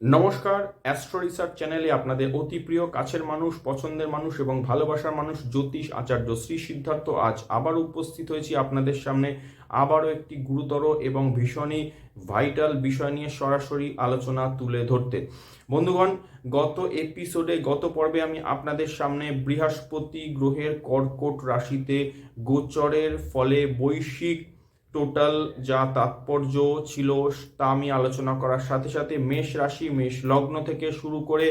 নমস্কার astro research চ্যানেলে আপনাদের অতি প্রিয়, কাছের মানুষ, পছন্দের মানুষ এবং ভালোবাসার মানুষ জ্যোতিষ আচার্য শ্রী সিদ্ধার্থ আজ আবার উপস্থিত হয়েছি আপনাদের সামনে আবারও একটি গুরুতর এবং ভীষণই ভাইটাল বিষয় নিয়ে সরাসরি আলোচনা তুলে ধরতে। বন্ধুগণ, গত এপিসোডে গত পর্বে আমি আপনাদের সামনে বৃহস্পতি গ্রহের কর্কট রাশিতে গোচরের ফলে বৈশ্বিক টোটাল যা তাৎপর্য ছিল তা আমি আলোচনা করার সাথে সাথে মেষ রাশি, মেষ লগ্ন থেকে শুরু করে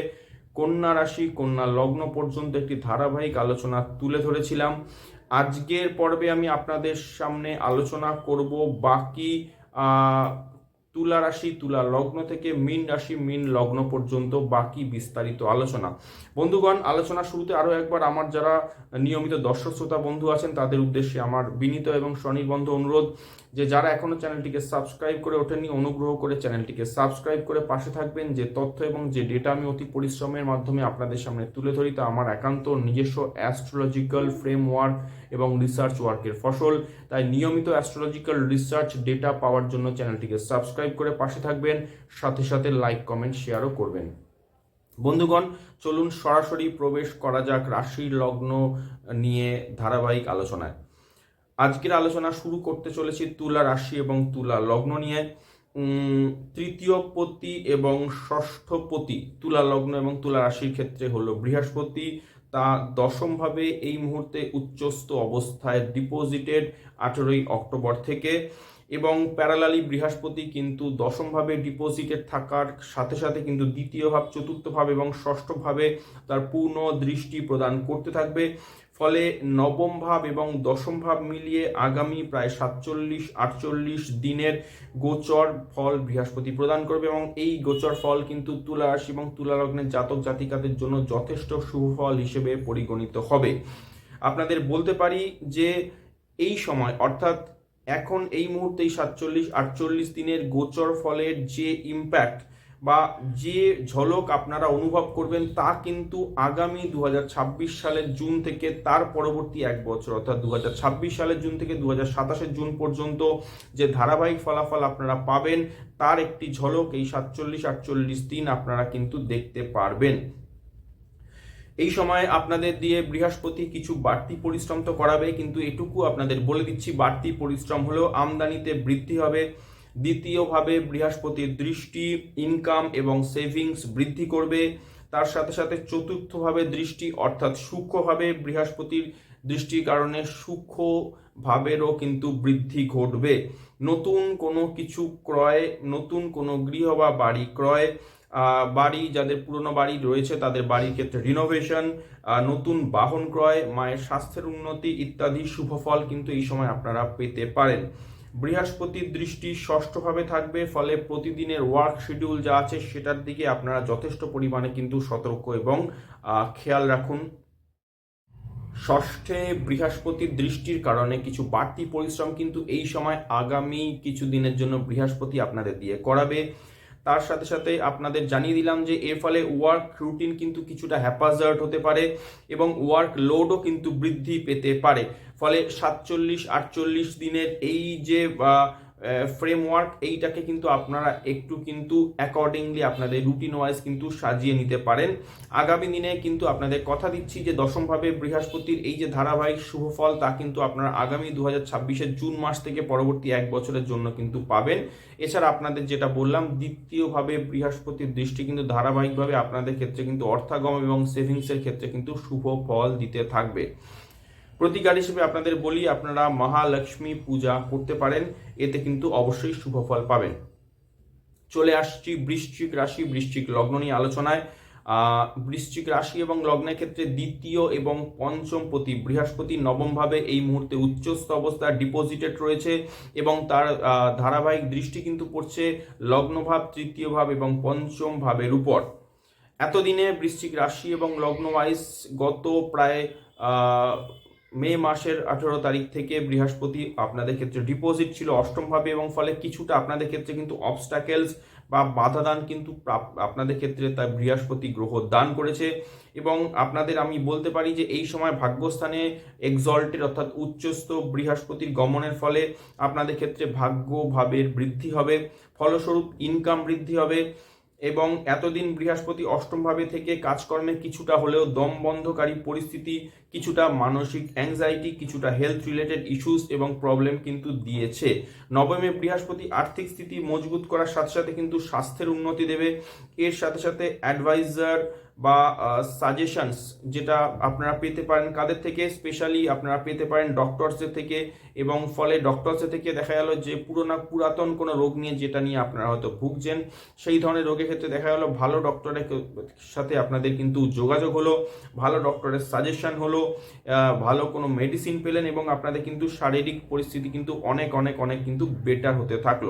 কন্যা রাশি, কন্যা লগ্ন পর্যন্ত একটি ধারাবাহিক আলোচনা তুলে ধরেছিলাম। আজকের পর্বে আমি আপনাদের সামনে আলোচনা করব বাকি তুলা রাশি, তুলা লগ্ন থেকে মিন রাশি, মিন লগ্ন পর্যন্ত বাকি বিস্তারিত আলোচনা। বন্ধুগণ, আলোচনা শুরুতে আরও একবার আমার যারা নিয়মিত দর্শক শ্রোতা বন্ধু আছেন, তাদের উদ্দেশ্যে আমার বিনীত এবং স্বনির্বন্ধ অনুরোধ যে যারা এখনও চ্যানেলটিকে সাবস্ক্রাইব করে ওঠেননি, অনুগ্রহ করে চ্যানেলটিকে সাবস্ক্রাইব করে পাশে থাকবেন। যে তথ্য এবং যে ডেটা আমি অতি পরিশ্রমের মাধ্যমে আপনাদের সামনে তুলে ধরি, তা আমার একান্ত নিজস্ব অ্যাস্ট্রোলজিক্যাল ফ্রেমওয়ার্ক এবং রিসার্চ ওয়ার্কের ফসল। তাই নিয়মিত অ্যাস্ট্রোলজিক্যাল রিসার্চ ডেটা পাওয়ার জন্য চ্যানেলটিকে সাবস্ক্রাইব করে পাশে থাকবেন, সাথে সাথে লাইক কমেন্ট শেয়ারও করবেন। বন্ধুগণ, চলুন সরাসরি প্রবেশ করা যাক রাশির লগ্ন নিয়ে ধারাবাহিক আলোচনায়। আজকের আলোচনা শুরু করতে চলেছি তুলা রাশি এবং তুলা লগ্ন নিয়ে। তৃতীয় পতি এবং ষষ্ঠ পতি তুলা লগ্ন এবং তুলা রাশির ক্ষেত্রে হলো বৃহস্পতি। তা দশমভাবে এই মুহূর্তে উচ্চস্থ অবস্থায় ডিপোজিটেড আঠেরোই অক্টোবর থেকে এবং প্যারালালি বৃহস্পতি কিন্তু দশমভাবে ডিপোজিটেড থাকার সাথে সাথে কিন্তু দ্বিতীয় ভাব, চতুর্থ ভাব এবং ষষ্ঠ ভাবে তার পূর্ণ দৃষ্টি প্রদান করতে থাকবে। ফলে নবম ভাব এবং দশম ভাব মিলিয়ে আগামী প্রায় সাতচল্লিশ, আটচল্লিশ দিনের গোচর ফল বৃহস্পতি প্রদান করবে এবং এই গোচর ফল কিন্তু তুলা রাশি এবং তুলা লগ্নের জাতক জাতিকাদের জন্য যথেষ্ট শুভ ফল হিসেবে পরিগণিত হবে। আপনাদের বলতে পারি যে এই সময়, অর্থাৎ এখন এই মুহূর্তে সাতচল্লিশ, আটচল্লিশ দিনের গোচর ফলের যে ইম্প্যাক্ট বা যে ঝলক আপনারা অনুভব করবেন তা কিন্তু আগামী দু হাজার ছাব্বিশ সালের জুন থেকে তার পরবর্তী এক বছর, অর্থাৎ দু হাজার ছাব্বিশ সালের জুন থেকে দু সাতাশের জুন পর্যন্ত যে ধারাবাহিক ফলাফল আপনারা পাবেন, তার একটি ঝলক এই সাতচল্লিশ আটচল্লিশ দিন আপনারা কিন্তু দেখতে পারবেন। এই সময় আপনাদের দিয়ে বৃহস্পতি কিছু বাড়তি পরিশ্রম তো করাবে, কিন্তু এটুকু আপনাদের বলে দিচ্ছি, বাড়তি পরিশ্রম হলেও আমদানিতে বৃদ্ধি হবে। দ্বিতীয়ভাবে বৃহস্পতির দৃষ্টি ইনকাম এবং সেভিংস বৃদ্ধি করবে। তার সাথে সাথে চতুর্থভাবে দৃষ্টি অর্থাৎ সূক্ষ্মভাবে বৃহস্পতির দৃষ্টির কারণে সূক্ষ্ম ভাবেরও কিন্তু বৃদ্ধি ঘটবে। নতুন কোনো কিছু ক্রয়, নতুন কোনো গৃহ বা বাড়ি ক্রয় বাড়ি যাদের পুরনো বাড়ি রয়েছে তাদের বাড়ির ক্ষেত্রে রিনোভেশন নতুন বাহন ক্রয়, মায়ের স্বাস্থ্যের উন্নতি ইত্যাদি শুভ ফল কিন্তু এই সময় আপনারা পেতে পারেন। বৃহস্পতির দৃষ্টি ষষ্ঠভাবে থাকবে, ফলে প্রতিদিনের ওয়ার্ক শিডিউল যা আছে সেটার দিকে আপনারা যথেষ্ট পরিমাণে কিন্তু সতর্ক এবং খেয়াল রাখুন। ষষ্ঠে বৃহস্পতির দৃষ্টির কারণে কিছু বাড়তি পরিশ্রম কিন্তু এই সময় আগামী কিছু দিনের জন্য বৃহস্পতি আপনাদের দিয়ে করাবে। তার সাথে সাথে আপনাদের জানিয়ে দিলাম যে এর ফলে ওয়ার্ক রুটিন কিন্তু কিছুটা হ্যাপাজার্ট হতে পারে এবং ওয়ার্ক লোডও কিন্তু বৃদ্ধি পেতে পারে। ফলে সাতচল্লিশ আটচল্লিশ দিনের এই যে ফ্রেমওয়ার্ক এইটাকে কিন্তু আপনারা একটু কিন্তু অ্যাকর্ডিংলি আপনাদের রুটিন ওয়াইজ কিন্তু সাজিয়ে নিতে পারেন। আগামী দিনে কিন্তু আপনাদের কথা দিচ্ছি যে দশমভাবে বৃহস্পতির এই যে ধারাবাহিক শুভ ফল, তা কিন্তু আপনারা আগামী দু হাজার ছাব্বিশের জুন মাস থেকে পরবর্তী এক বছরের জন্য কিন্তু পাবেন। এছাড়া আপনাদের যেটা বললাম, দ্বিতীয়ভাবে বৃহস্পতির দৃষ্টি কিন্তু ধারাবাহিকভাবে আপনাদের ক্ষেত্রে কিন্তু অর্থাগম এবং সেভিংসের ক্ষেত্রে কিন্তু শুভ ফল দিতে থাকবে। প্রতিকার হিসেবে আপনাদের বলি, আপনারা মহালক্ষ্মী পূজা করতে পারেন, এতে কিন্তু অবশ্যই শুভ ফল পাবেন। চলে আসছি বৃশ্চিক রাশি, বৃশ্চিক লগ্ন নিয়ে আলোচনায়। বৃশ্চিক রাশি এবং লগ্নের ক্ষেত্রে দ্বিতীয় এবং পঞ্চম প্রতি বৃহস্পতি নবমভাবে এই মুহূর্তে উচ্চস্থ অবস্থায় ডিপোজিটেড রয়েছে এবং তার ধারাবাহিক দৃষ্টি কিন্তু পড়ছে লগ্নভাব তৃতীয় ভাব এবং পঞ্চম ভাবের উপর। এতদিনে বৃশ্চিক রাশি এবং লগ্ন ওয়াইজ গত প্রায় মে মাসের আঠেরো তারিখ থেকে বৃহস্পতি আপনাদের ক্ষেত্রে ডিপোজিট ছিল অষ্টমভাবে এবং ফলে কিছুটা আপনাদের ক্ষেত্রে কিন্তু অবস্টাকেলস বা বাধা দান কিন্তু আপনাদের ক্ষেত্রে তার বৃহস্পতি গ্রহ দান করেছে। এবং আপনাদের আমি বলতে পারি যে এই সময় ভাগ্যস্থানে এক্সল্টের অর্থাৎ উচ্চস্থ বৃহস্পতির গমনের ফলে আপনাদের ক্ষেত্রে ভাগ্য ভাবের বৃদ্ধি হবে, ফলস্বরূপ ইনকাম বৃদ্ধি হবে এবং এতদিন বৃহস্পতি অষ্টমভাবে থেকে কাজকর্মে কিছুটা হলেও দম বন্ধকারী পরিস্থিতি কিছুটা মানসিক অ্যাংজাইটি কিছুটা হেলথ রিলেটেড ইস্যুস এবং প্রবলেম কিন্তু দিয়েছে। নবমে বৃহস্পতি আর্থিক স্থিতি মজবুত করার সাথে সাথে কিন্তু স্বাস্থ্যের উন্নতি দেবে। এর সাথে সাথে অ্যাডভাইজার বা সাজেশনস যেটা আপনারা পেতে পারেন কাদের থেকে? স্পেশালি আপনারা পেতে পারেন ডক্টরসের থেকে এবং ফলে ডক্টরসের থেকে দেখা গেল যে পুরোনো পুরাতন কোনো রোগ নিয়ে যেটা নিয়ে আপনারা হয়তো ভুগছেন, সেই ধরনের রোগের ক্ষেত্রে দেখা গেল ভালো ডক্টরের সাথে আপনাদের কিন্তু যোগাযোগ হলো, ভালো ডক্টরের সাজেশন হলো আহ, ভালো কোনো মেডিসিন পেলেন এবং আপনাদের কিন্তু শারীরিক পরিস্থিতি কিন্তু অনেক অনেক অনেক কিন্তু বেটার হতে থাকল।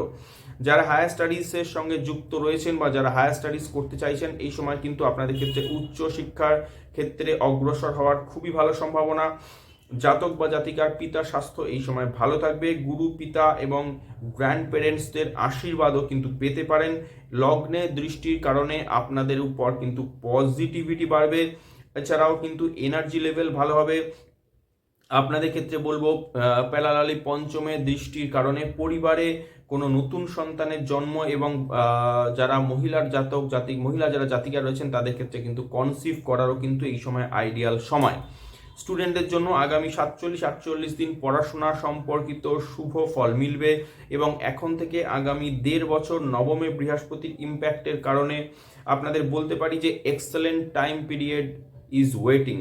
যারা হায়ার স্টাডিজের সঙ্গে যুক্ত রয়েছেন বা যারা হায়ার স্টাডিজ করতে চাইছেন এই সময় কিন্তু আপনাদের ক্ষেত্রে উচ্চ শিক্ষার ক্ষেত্রে অগ্রসর হওয়ার খুবই ভালো সম্ভাবনা। জাতক বা জাতিকার পিতার স্বাস্থ্য এই সময় ভালো থাকবে। গুরু পিতা এবং গ্র্যান্ড প্যারেন্টসদের আশীর্বাদও কিন্তু পেতে পারেন। লগ্নে দৃষ্টির কারণে আপনাদের উপর কিন্তু পজিটিভিটি বাড়বে। এছাড়াও কিন্তু এনার্জি লেভেল ভালো হবে। আপনাদের ক্ষেত্রে বলব পেলালালি পঞ্চমে দৃষ্টির কারণে পরিবারে কোনো নতুন সন্তানের জন্ম এবং যারা মহিলার জাতক জাতি, মহিলা যারা জাতিকা রয়েছেন তাদের ক্ষেত্রে কিন্তু কনসিভ করারও কিন্তু এই সময় আইডিয়াল সময়। স্টুডেন্টদের জন্য আগামী সাতচল্লিশ, আটচল্লিশ দিন পড়াশোনা সম্পর্কিত শুভ ফল মিলবে এবং এখন থেকে আগামী দেড় বছর নবমে বৃহস্পতির ইম্প্যাক্টের কারণে আপনাদের বলতে পারি যে excellent time period is waiting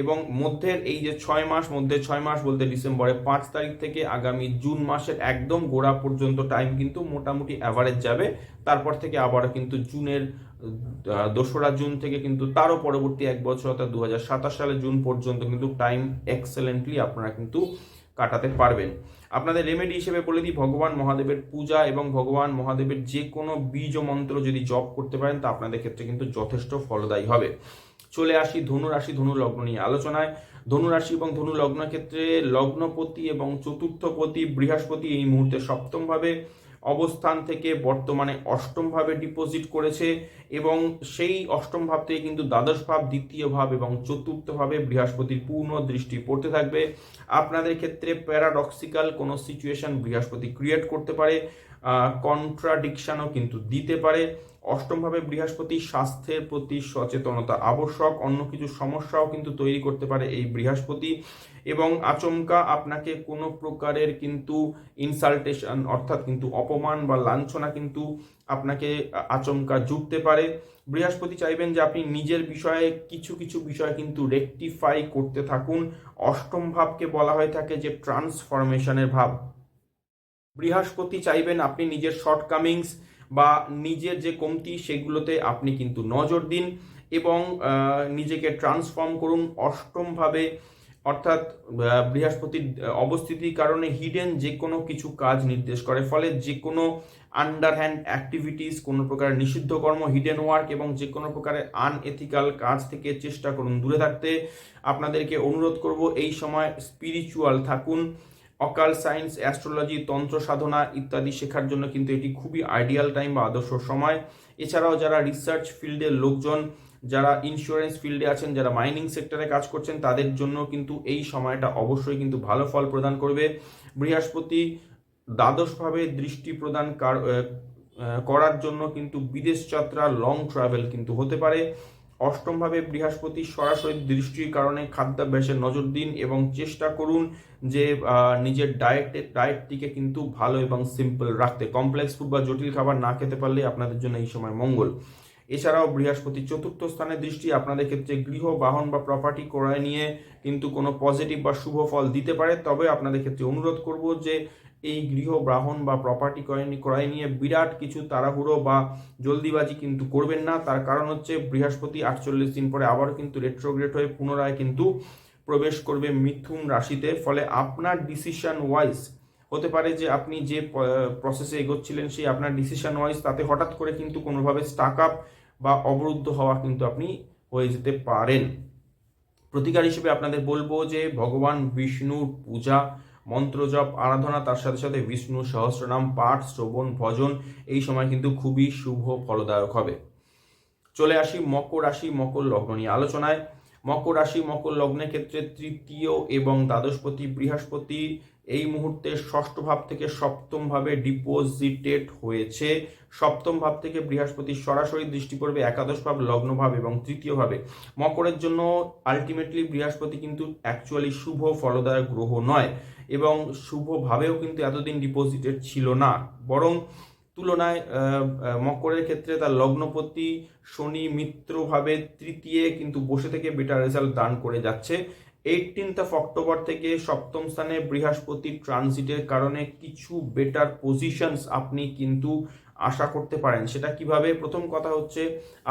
এবং মধ্যের এই যে ছয় মাস, মধ্যে ছয় মাস বলতে ডিসেম্বরের পাঁচ তারিখ থেকে আগামী জুন মাসের একদম গোড়া পর্যন্ত টাইম কিন্তু মোটামুটি অ্যাভারেজ যাবে। তারপর থেকে আবার কিন্তু জুনের দোসরা জুন থেকে কিন্তু তারও পরবর্তী এক বছর অর্থাৎ দু হাজার সাতাশ সালে জুন পর্যন্ত কিন্তু টাইম এক্সেলেন্টলি আপনারা কিন্তু কাটাতে পারবেন। আপনাদের রেমেডি হিসেবে বলে দিই, ভগবান মহাদেবের পূজা এবং ভগবান মহাদেবের যে কোনো বীজ মন্ত্র যদি জপ করতে পারেন, তা আপনাদের ক্ষেত্রে কিন্তু যথেষ্ট ফলদায়ী হবে। চলে আসি ধনু রাশি ধনু লগ্ন নিয়ে আলোচনায়। ধনুরাশি এবং ধনু লগ্নের ক্ষেত্রে লগ্নপতি এবং চতুর্থপতি, বৃহস্পতি এই মুহূর্তে সপ্তমভাবে অবস্থান থেকে বর্তমানে অষ্টম ভাবে ডিপোজিট করেছে এবং সেই অষ্টম ভাব থেকে কিন্তু দ্বাদশ ভাব দ্বিতীয় ভাব এবং চতুর্থ ভাবে বৃহস্পতির পূর্ণ দৃষ্টি পড়তে থাকবে। আপনাদের ক্ষেত্রে প্যারাডক্সিক্যাল কোনো সিচুয়েশন বৃহস্পতি ক্রিয়েট করতে পারে। কন্ট্রাডিকশনও কিন্তু দিতে পারে। অষ্টমভাবে, বৃহস্পতি স্বাস্থ্যের প্রতি সচেতনতা আবশ্যক। অন্য কিছু সমস্যাও কিন্তু তৈরি করতে পারে এই বৃহস্পতি। এবং আচমকা আপনাকে কোনো প্রকারের কিন্তু ইনসাল্টেশন অর্থাৎ কিন্তু অপমান বা লাঞ্ছনা কিন্তু আপনাকে আচমকা জুটতে পারে। বৃহস্পতি চাইবেন যে আপনি নিজের বিষয়ে কিছু কিছু বিষয় কিন্তু রেকটিফাই করতে থাকুন। অষ্টম ভাবকে বলা হয়ে থাকে যে ট্রান্সফরমেশনের ভাব। বৃহস্পতি চাইবেন আপনি নিজের শর্টকামিংস বা নিজের যে কমতি সেগুলোতে আপনি কিন্তু নজর দিন এবং নিজেকে ট্রান্সফর্ম করুন অষ্টমভাবে। অর্থাৎ বৃহস্পতির অবস্থিতির কারণে হিডেন যে কোনো কিছু কাজ নির্দেশ করে। ফলে যে কোনো আন্ডারহ্যান্ড অ্যাক্টিভিটিস কোনো প্রকার নিষিদ্ধ কর্ম হিডেন ওয়ার্ক এবং যে কোনো প্রকারের আনএথিক্যাল কাজ থেকে চেষ্টা করুন দূরে থাকতে। আপনাদেরকে অনুরোধ করব এই সময় স্পিরিচুয়াল থাকুন। অকাল সায়েন্স, অ্যাস্ট্রোলজি, তন্ত্র সাধনা ইত্যাদি শেখার জন্য কিন্তু এটি খুবই আইডিয়াল টাইম বা আদর্শ সময়। এছাড়াও যারা রিসার্চ ফিল্ডের লোকজন, যারা ইন্স্যুরেন্স ফিল্ডে আছেন, যারা মাইনিং সেক্টরে কাজ করছেন, তাদের জন্য কিন্তু এই সময়টা অবশ্যই কিন্তু ভালো ফল প্রদান করবে। বৃহস্পতি দ্বাদশভাবে দৃষ্টি প্রদান করার জন্য কিন্তু বিদেশ যাত্রা লং ট্রাভেল কিন্তু হতে পারে। অষ্টমভাবে বৃহস্পতি সরাসরি দৃষ্টির কারণে খাদ্যাভ্যাসে নজর দিন এবং চেষ্টা করুন যে নিজের ডায়েটের ডায়েটটিকে কিন্তু ভালো এবং সিম্পল রাখতে। কমপ্লেক্স ফুড বা জটিল খাবার না খেতে পারলে আপনাদের জন্য এই সময় মঙ্গল। এছাড়াও বৃহস্পতি চতুর্থ স্থানে দৃষ্টি আপনাদের ক্ষেত্রে গৃহ, বাহন বা প্রপার্টি ক্রয় নিয়ে কিন্তু কোনো পজিটিভ বা শুভ ফল দিতে পারে। তবে আপনাদের ক্ষেত্রে অনুরোধ করব যে এই গৃহ বাহন বা প্রপার্টি ক্রয় নিয়ে বিরাট কিছু তাড়াহুড়ো বা জলদিবাজি কিন্তু করবেন না। তার কারণ হচ্ছে বৃহস্পতি আটচল্লিশ দিন পরে আবারও কিন্তু রেট্রোগ্রেট হয়ে পুনরায় কিন্তু প্রবেশ করবে মিথুন রাশিতে। ফলে আপনার ডিসিশন ওয়াইজ হতে পারে যে আপনি যে প্রসেসে এগোচ্ছিলেন সেই আপনার ডিসিশন ওয়াইজ তাতে হঠাৎ করে কিন্তু কোনোভাবে স্টাক আপ বা অবরুদ্ধ হওয়া কিন্তু আপনি হয়ে যেতে পারেন। প্রতিকার হিসেবে আপনাদের বলব যে ভগবান বিষ্ণুর পূজা মন্ত্র জপ, আরাধনা, তার সাথে সাথে বিষ্ণু, সহস্রনাম, পাঠ, শ্রবণ, ভজন, এই সময় কিন্তু খুবই শুভ, ফলদায়ক হবে। চলে আসি মকর রাশি, মকর লগ্ন নিয়ে আলোচনায়। মকর রাশি, মকর লগ্নের ক্ষেত্রে তৃতীয় এবং দ্বাদশপতি, বৃহস্পতি এই মুহূর্তে ষষ্ঠ ভাব থেকে সপ্তম ভাবে ডিপোজিটেড হয়েছে। সপ্তম ভাব থেকে বৃহস্পতি সরাসরি দৃষ্টি পড়বে একাদশ ভাব, লগ্ন ভাব এবং তৃতীয় ভাবে। মকরের জন্য আলটিমেটলি বৃহস্পতি কিন্তু অ্যাকচুয়ালি শুভ, ফলদায়ক গ্রহ নয়। এবং শুভভাবেও কিন্তু এতদিন ডিপোজিটেড ছিল না। বরং তুলনায় মকরের ক্ষেত্রে তার লগ্নপতি শনি মিত্রভাবে তৃতীয় কিন্তু বসে থেকে বেটার রেজাল্ট দান করে যাচ্ছে। এইটিনথ অফ অক্টোবর থেকে সপ্তম স্থানে বৃহস্পতি ট্রানজিটের কারণে কিছু বেটার পজিশনস আপনি কিন্তু আশা করতে পারেন। সেটা কীভাবে? প্রথম কথা হচ্ছে,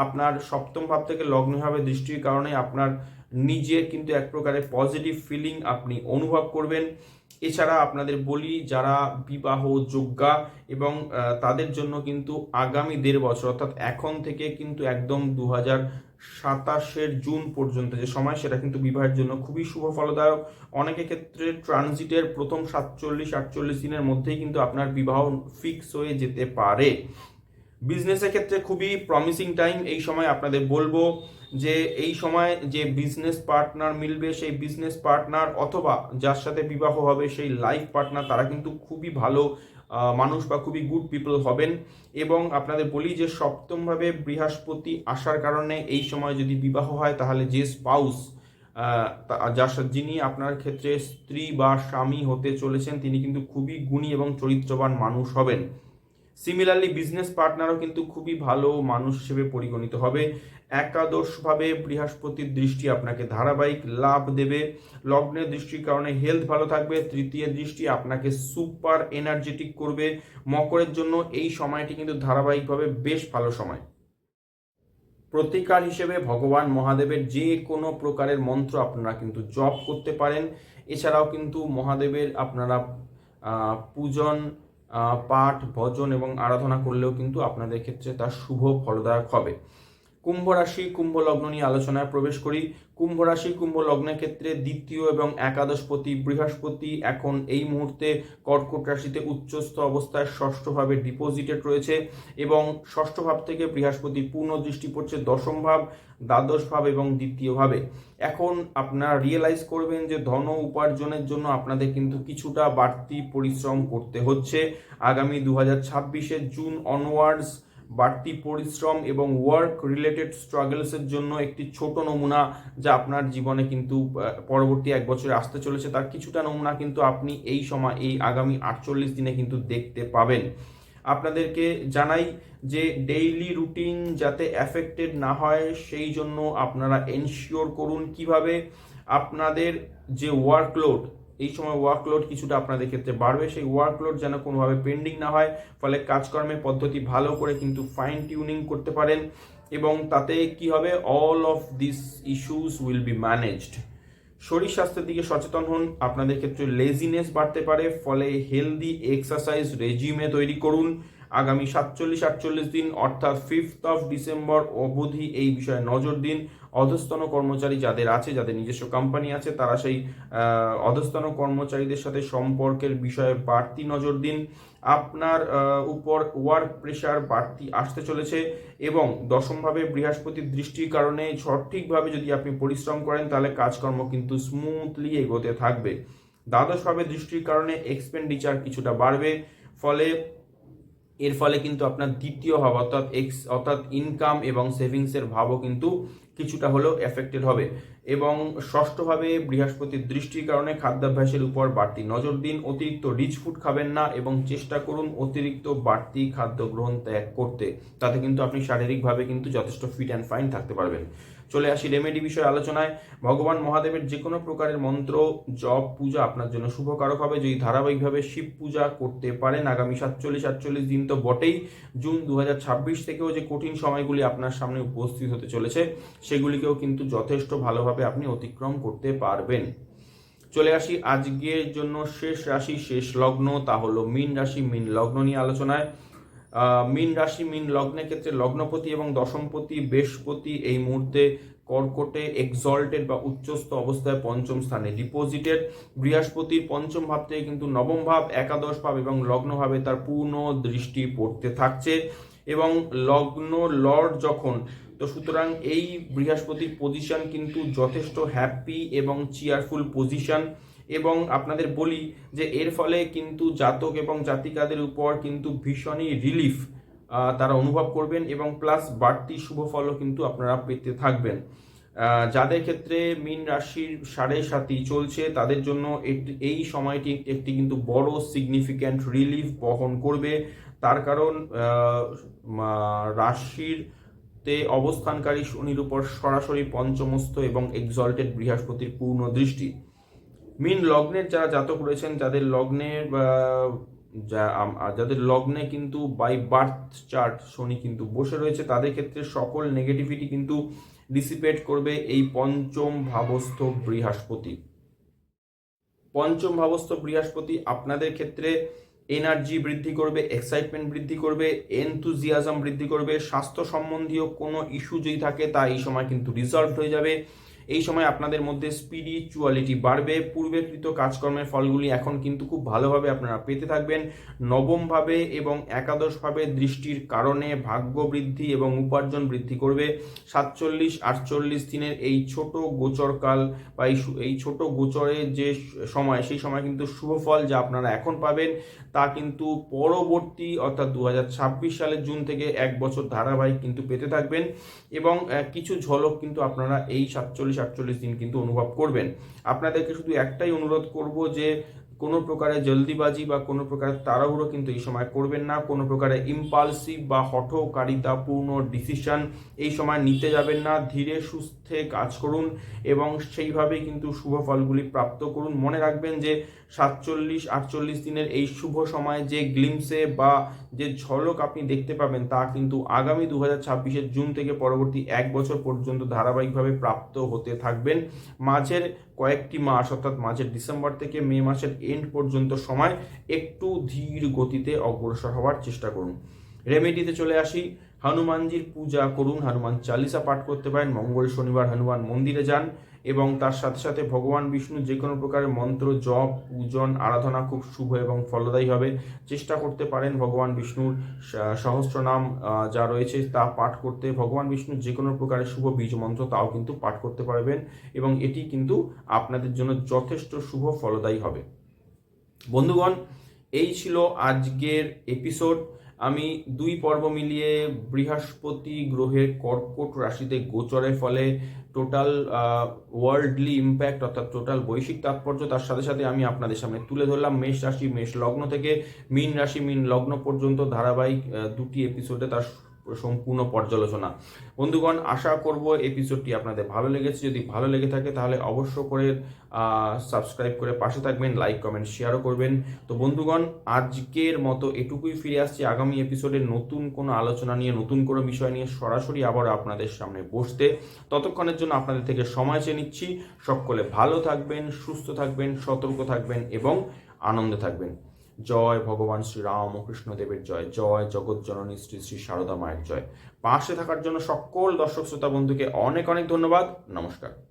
আপনার সপ্তম ভাব থেকে লগ্নভাবে দৃষ্টির কারণে আপনার নিজের কিন্তু এক প্রকারের পজিটিভ ফিলিং আপনি অনুভব করবেন। এছাড়া আপনাদের বলি, যারা বিবাহ যোগ্যা এবং তাদের জন্য কিন্তু আগামী দেড় বছর, অর্থাৎ এখন থেকে কিন্তু একদম দু হাজার সাতাশের জুন পর্যন্ত যে সময়, সেটা কিন্তু বিবাহের জন্য খুবই শুভ ফলদায়ক। অনেকের ক্ষেত্রে ট্রানজিটের প্রথম সাতচল্লিশ, আটচল্লিশ দিনের মধ্যেই কিন্তু আপনার বিবাহ ফিক্স হয়ে যেতে পারে। বিজনেসের ক্ষেত্রে খুবই প্রমিসিং টাইম এই সময় আপনাদের বলব। যে এই সময় যে বিজনেস পার্টনার মিলবে, সেই বিজনেস পার্টনার অথবা যার সাথে বিবাহ হবে, সেই লাইফ পার্টনার তারা কিন্তু খুবই ভালো মানুষ বা খুবই গুড পিপল হবেন। এবং আপনাদের বলি যে সপ্তমভাবে বৃহস্পতি আসার কারণে এই সময় যদি বিবাহ হয়, তাহলে যে স্পাউস যার যিনি আপনার ক্ষেত্রে স্ত্রী বা স্বামী হতে চলেছেন, তিনি কিন্তু খুবই গুণী এবং চরিত্রবান মানুষ হবেন। সিমিলারলি বিজনেস পার্টনারও কিন্তু খুবই ভালো মানুষ হিসেবে পরিগণিত হবে। একাদশভাবে বৃহস্পতির দৃষ্টি আপনাকে ধারাবাহিক লাভ দেবে। লগ্নের দৃষ্টির কারণে হেলথ ভালো থাকবে। তৃতীয় দৃষ্টি আপনাকে সুপার এনার্জেটিক করবে। মকরের জন্য এই সময়টি কিন্তু ধারাবাহিকভাবে বেশ ভালো সময়। প্রতিকার হিসেবে ভগবান মহাদেবের যে কোনো প্রকারের মন্ত্র আপনারা কিন্তু জপ করতে পারেন। এছাড়াও কিন্তু মহাদেবের আপনারা পূজন পাঠ ভজন এবং আরাধনা করলেও কিন্তু আপনাদের ক্ষেত্রে তার শুভ ফলদায়ক হবে। কুম্ভ রাশি, কুম্ভ লগ্ন নিয়ে আলোচনায় প্রবেশ করি। কুম্ভ রাশি, কুম্ভ লগ্নের ক্ষেত্রে দ্বিতীয় এবং একাদশপতি, বৃহস্পতি এখন এই মুহূর্তে কর্কট রাশিতে উচ্চস্থ অবস্থায় ষষ্ঠভাবে ডিপোজিটেড রয়েছে এবং ষষ্ঠ ভাব থেকে বৃহস্পতি পূর্ণ দৃষ্টি পড়ছে দশম ভাব, দ্বাদশ ভাব এবং দ্বিতীয় ভাবে। এখন আপনারা রিয়েলাইজ করবেন যে ধন উপার্জনের জন্য আপনাদের কিন্তু কিছুটা বাড়তি পরিশ্রম করতে হচ্ছে। আগামী দু হাজার জুন অনওয়ার্ডস বাড়তি পরিশ্রম এবং ওয়ার্ক রিলেটেড স্ট্রাগলসের জন্য একটি ছোট নমুনা যা আপনার জীবনে কিন্তু পরবর্তী এক বছরে আসতে চলেছে। তার কিছুটা নমুনা কিন্তু আপনি এই সময়, এই আগামী আটচল্লিশ দিনে কিন্তু দেখতে পাবেন। আপনাদেরকে জানাই যে ডেইলি রুটিন যাতে অ্যাফেক্টেড না হয়, সেই জন্য আপনারা এনশিওর করুন কীভাবে আপনাদের যে ওয়ার্কলোড এই সময় ওয়ার্কলোড কিছুটা আপনাদের ক্ষেত্রে বাড়বে। সেই ওয়ার্কলোড যেন কোনোভাবে পেন্ডিং না হয়, ফলে কাজকর্মের পদ্ধতি ভালো করে কিন্তু ফাইন টিউনিং করতে পারেন এবং তাতে কি হবে? All of this issues will be managed শরীর স্বাস্থ্যের দিকে সচেতন হন, আপনাদের ক্ষেত্রে লেজিনেস বাড়তে পারে, ফলে হেলদি এক্সারসাইজ রেজিমে তৈরি করুন। আগামী সাতচল্লিশ আটচল্লিশ দিন, অর্থাৎ ফিফথ অফ ডিসেম্বর অবধি এই বিষয়ে নজর দিন। অধস্তন কর্মচারী যাদের আছে, যাদের নিজস্ব কোম্পানি আছে, তারা সেই অধস্তন কর্মচারীদের সাথে সম্পর্কের বিষয়ে বাড়তি নজর দিন। আপনার উপর ওয়ার্ক প্রেশার বাড়তি আসতে চলেছে এবং দশমভাবে বৃহস্পতির দৃষ্টির কারণে সঠিকভাবে যদি আপনি পরিশ্রম করেন, তাহলে কাজকর্ম কিন্তু স্মুথলি এগোতে থাকবে। দ্বাদশভাবে দৃষ্টির কারণে এক্সপেন্ডিচার কিছুটা বাড়বে, ফলে এর ফলে কিন্তু আপনার দ্বিতীয় ভাব, অর্থাৎ এক্স অর্থাৎ ইনকাম এবং সেভিংসের ভাবও কিন্তু কিছুটা হলেও এফেক্টেড হবে। এবং ষষ্ঠভাবে বৃহস্পতির দৃষ্টির কারণে খাদ্যাভ্যাসের উপর বাড়তি নজর দিন, অতিরিক্ত রিচ ফুড খাবেন না এবং চেষ্টা করুন অতিরিক্ত বাড়তি খাদ্য গ্রহণ ত্যাগ করতে। তাতে কিন্তু আপনি শারীরিকভাবে কিন্তু যথেষ্ট ফিট অ্যান্ড ফাইন থাকতে পারবেন। চলে আসি রেমেডি বিষয়ে আলোচনায়। ভগবান মহাদেবের যে কোনো প্রকারের মন্ত্র, জপ, পূজা আপনার জন্য শুভকারক হবে। যদি ধারাবাহিকভাবে শিব পূজা করতে পারেন, আগামী সাতচল্লিশ, আটচল্লিশ দিন তো বটেই। জুন দু হাজার ছাব্বিশ থেকেও যে কঠিন সময়গুলি আপনার সামনে উপস্থিত হতে চলেছে, সেগুলিকেও কিন্তু যথেষ্ট ভালোভাবে আপনি অতিক্রম করতে পারবেন। চলে আসি আজকের জন্য শেষ রাশি, শেষ লগ্ন। তা হলো মীন রাশি, মীন লগ্ন নিয়ে আলোচনায়। মীন রাশি, মীন লগ্নের ক্ষেত্রে লগ্নপতি এবং দশমপতি বৃহস্পতি এই মুহূর্তে কর্কটে এক্সল্টেড বা উচ্চস্থ অবস্থায় পঞ্চম স্থানে ডিপোজিটেড বৃহস্পতির পঞ্চম ভাব থেকে কিন্তু নবম ভাব, একাদশ ভাব এবং লগ্ন ভাবে তার পূর্ণ দৃষ্টি পড়তে থাকছে। এবং লগ্ন লর্ড যখন, তো সুতরাং এই বৃহস্পতির পজিশন কিন্তু যথেষ্ট হ্যাপি এবং চিয়ারফুল পজিশন এবং আপনাদের বলি যে এর ফলে কিন্তু জাতক এবং জাতিকাদের উপর কিন্তু ভীষণই রিলিফ তারা অনুভব করবেন এবং প্লাস বাড়তি শুভ ফলও কিন্তু আপনারা পেতে থাকবেন। যাদের ক্ষেত্রে মীন রাশির সাড়ে সাথী চলছে, তাদের জন্য এই সময়টি একটি কিন্তু বড় সিগনিফিক্যান্ট রিলিফ বহন করবে। তার কারণ রাশির তে অবস্থানকারী শনির উপর সরাসরি পঞ্চমস্ত এবং এক্সল্টেড বৃহস্পতির পূর্ণ দৃষ্টি। মিন লগ্নের যারা জাতক রয়েছেন, যাদের যা যাদের লগ্নে কিন্তু বাই বার্থ চার্ট শনি কিন্তু বসে রয়েছে, তাদের ক্ষেত্রে সকল নেগেটিভিটি কিন্তু ডিসিপেট করবে এই পঞ্চম ভাবস্থ বৃহস্পতি। পঞ্চম ভাবস্থ বৃহস্পতি আপনাদের ক্ষেত্রে এনার্জি বৃদ্ধি করবে এক্সাইটমেন্ট বৃদ্ধি করবে এনথুজিয়াজম বৃদ্ধি করবে, স্বাস্থ্য সম্বন্ধীয় কোনো ইস্যু যদি থাকে, তা এই সময় কিন্তু রিজলভ হয়ে যাবে। এই সময় আপনাদের মধ্যে স্পিরিচুয়ালিটি বাড়বে। পূর্বেকৃত কাজকর্মের ফলগুলি এখন কিন্তু খুব ভালোভাবে আপনারা পেতে থাকবেন। নবমভাবে এবং একাদশভাবে দৃষ্টির কারণে ভাগ্য বৃদ্ধি এবং উপার্জন বৃদ্ধি করবে। সাতচল্লিশ, আটচল্লিশ দিনের এই ছোট গোচরকাল বা এই ছোট গোচরের যে সময়, সেই সময় কিন্তু শুভ ফল যা আপনারা এখন পাবেন, তা কিন্তু পরবর্তী অর্থাৎ দু হাজার ছাব্বিশ সালের জুন থেকে এক বছর ধারাবাহিক কিন্তু পেতে থাকবেন। এবং কিছু ঝলক কিন্তু আপনারা এই সাতচল্লিশ আটচল্লিশ দিন কিন্তু অনুভব করবেন। আপনাদেরকে শুধু একটাই অনুরোধ করব যে কোনো প্রকারের জলদিবাজি বা কোনো প্রকারের তাড়াহুড়ো কিন্তু এই সময় করবেন না, কোনো প্রকারের ইম্পালসিভ বা হঠকারিতাপূর্ণ ডিসিশন এই সময় নিতে যাবেন না। ধীরে সুস্থে কাজ করুন এবং সেইভাবেই কিন্তু শুভ ফলগুলি প্রাপ্ত করুন। মনে রাখবেন যে সাতচল্লিশ, আটচল্লিশ দিনের এই শুভ সময়ে যে গ্লিমসে বা যে ঝলক আপনি দেখতে পাবেন তা কিন্তু আগামী দু হাজার ছাব্বিশের জুন থেকে পরবর্তী এক বছর পর্যন্ত ধারাবাহিকভাবে প্রাপ্ত হতে থাকবেন। মাঝের কয়েকটি মাস, অর্থাৎ মাঝের ডিসেম্বর থেকে মে মাসের এন্ড পর্যন্ত সময় একটু ধীর গতিতে অগ্রসর হওয়ার চেষ্টা করুন। রেমেডিতে চলে আসি। হনুমানজির পূজা করুন। হনুমান চালিসা পাঠ করতে পারেন। মঙ্গল শনিবার হনুমান মন্দিরে যান। এবং তার সাথে সাথে ভগবান বিষ্ণু যে কোনো প্রকারের মন্ত্র, জপ, পূজন, আরাধনা খুব শুভ এবং ফলদায়ী হবে। চেষ্টা করতে পারেন ভগবান বিষ্ণুর সহস্রনাম যা রয়েছে তা পাঠ করতে। ভগবান বিষ্ণু যে কোনো প্রকারের শুভ বীজ মন্ত্র তাও কিন্তু পাঠ করতে পারবেন এবং এটি কিন্তু আপনাদের জন্য যথেষ্ট শুভ, ফলদায়ী হবে। বন্ধুগণ, এই ছিল আজকের এপিসোড আমি দুই পর্ব মিলিয়ে বৃহস্পতি গ্রহের কর্কট রাশিতে গোচরের ফলে টোটাল ওয়ার্ল্ডলি ইম্প্যাক্ট অর্থাৎ টোটাল বৈশ্বিক তাৎপর্য, তার সাথে সাথে আমি আপনাদের সামনে তুলে ধরলাম মেষ রাশি, মেষ লগ্ন থেকে। মিন রাশি, মিন লগ্ন পর্যন্ত ধারাবাহিক দুটি এপিসোডে তার সম্পূর্ণ পর্যালোচনা। বন্ধুগণ, আশা করব এপিসোডটি আপনাদের ভালো লেগেছে। যদি ভালো লেগে থাকে, তাহলে অবশ্য করে সাবস্ক্রাইব করে পাশে থাকবেন লাইক কমেন্ট শেয়ারও করবেন। তো বন্ধুগণ, আজকের মতো এটুকুই ফিরে আসছি আগামী এপিসোডে নতুন কোনো আলোচনা নিয়ে, নতুন কোনো বিষয় নিয়ে, সরাসরি আবার আপনাদের সামনে বসতে। ততক্ষণের জন্য আপনাদের থেকে সময় চেয়ে নিচ্ছি। সকলে ভালো থাকবেন, সুস্থ থাকবেন, সতর্ক থাকবেন এবং আনন্দে থাকবেন। জয় ভগবান শ্রী রামকৃষ্ণ দেবের জয় জয় জগৎ জননী শ্রী শ্রী সারদা মায়ের জয়। পাশে থাকার জন্য সকল দর্শক, শ্রোতা, বন্ধুকে অনেক অনেক ধন্যবাদ। নমস্কার।